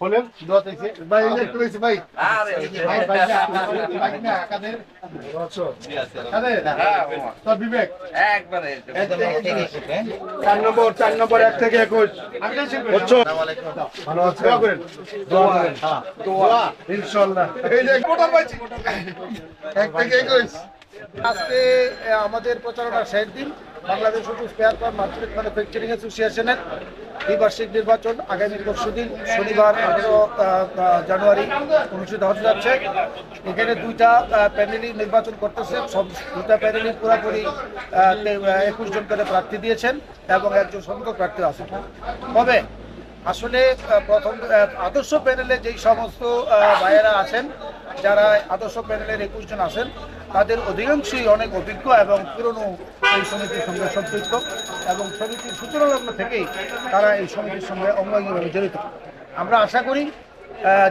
বলেন ভাই একটু ভাই। ভাই ভাই না, ভাই না কাদের? কাদের? তো বিবেক। চার নম্বর চার নম্বর এক থেকে একুশ। ভালো আছে দোয়া করেন। দোয়া করেন। দোয়া। ইনশাআল্লাহ। এই যে কোটা পাইছি এক থেকে একুশ। আজকে আমাদের প্রচারণা শেষ দিন। Bangladesh spare part merchant manufacturing অ্যাসোসিয়েশনের দ্বিবার্ষিক নির্বাচন আগামী পরশু দিন, শনিবার, আঠেরো জানুয়ারি অনুষ্ঠিত হতে যাচ্ছে। এখানে দুইটা প্যানেলই নির্বাচন করতেছে। সব দুইটা প্যানেলই পুরোপুরি একুশ জন করে প্রার্থী দিয়েছেন এবং একজন সংখ্যক প্রার্থী আছেন। তবে আসলে প্রথম আদর্শ প্যানেলে যেই সমস্ত ভাইয়েরা আছেন, যারা আদর্শ প্যানেলের একুশ জন আছেন তাদের অধিকাংশই অনেক অভিজ্ঞ এবং পুরনো এই সমিতির সঙ্গে সম্পৃক্ত এবং সমিতির সূচনা লগ্ন থেকেই তারা এই সমিতির সঙ্গে অঙ্গাঙ্গিভাবে জড়িত। আমরা আশা করি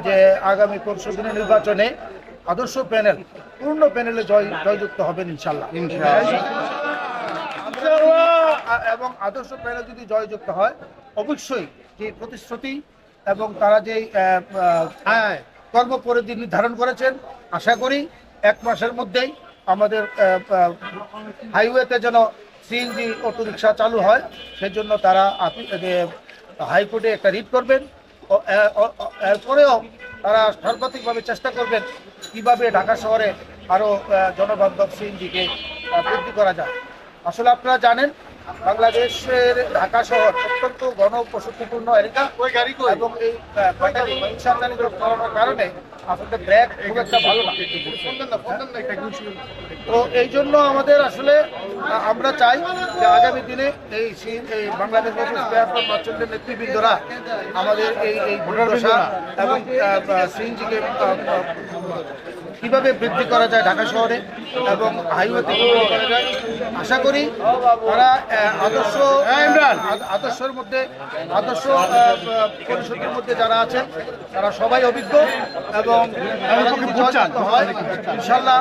যে আগামী পরশু দিনের নির্বাচনে আদর্শ প্যানেল, পূর্ণ প্যানেলে জয়, জয়যুক্ত হবেন ইনশাল্লাহ এবং আদর্শ প্যানেল যদি জয়যুক্ত হয়, অবশ্যই যে প্রতিশ্রুতি এবং তারা যে কর্মপরিধি নির্ধারণ করেছেন, আশা করি এক মাসের মধ্যেই আমাদের হাইওয়েতে যেন সিএনজি অটো রিক্সা চালু হয়, সেজন্য তারা হাইকোর্টে একটা রিট করবেন এরপরেও তারা সর্বাধিকভাবে চেষ্টা করবেন কীভাবে ঢাকা শহরে আরও জনবান্ধব সিএনজিকে বৃদ্ধি করা যায়। আসলে আপনারা জানেন বাংলাদেশের ঢাকা শহর অত্যন্ত গণপ্রসূতিপূর্ণ এলাকা এবং এই ব্যাটারি করানোর কারণে আসলে ব্রেক খুব একটা ভালো না। তো এই জন্য আমাদের আসলে আমরা চাই যে আগামী দিনে এই এই বাংলাদেশ মার্চেন্টের নেতৃবৃন্দরা আমাদের এই এই এবং সিএনজিকে কীভাবে বৃদ্ধি করা যায় ঢাকা শহরে এবং হাইওয়েতে কীভাবে করা যায় আশা করি তারা আদর্শ আদ- আদর্শের মধ্যে আদর্শ পরিষদের মধ্যে যারা আছেন তারা সবাই অভিজ্ঞ এবং হয়, ইনশাল্লাহ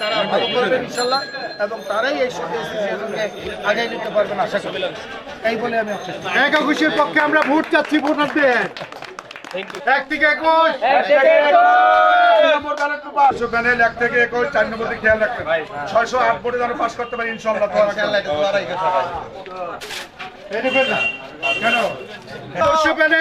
তারা ভালো করবেন ইনশাল্লাহ এবং তারাই এই আগায় নিতে পারবেন আশা করি। এই বলে আমি এক একুশের পক্ষে আমরা ভোট চাচ্ছি ভোটার দেন এক থেকে একুশ। পাঁচশো প্যানেল এক থেকে একুশ চার নম্বর দিকে খেয়াল রাখবেন। ছয়শো আট ভোটে যেন পাস করতে পারি ইনশাল্লাহ কেন? প্যানেল থেকে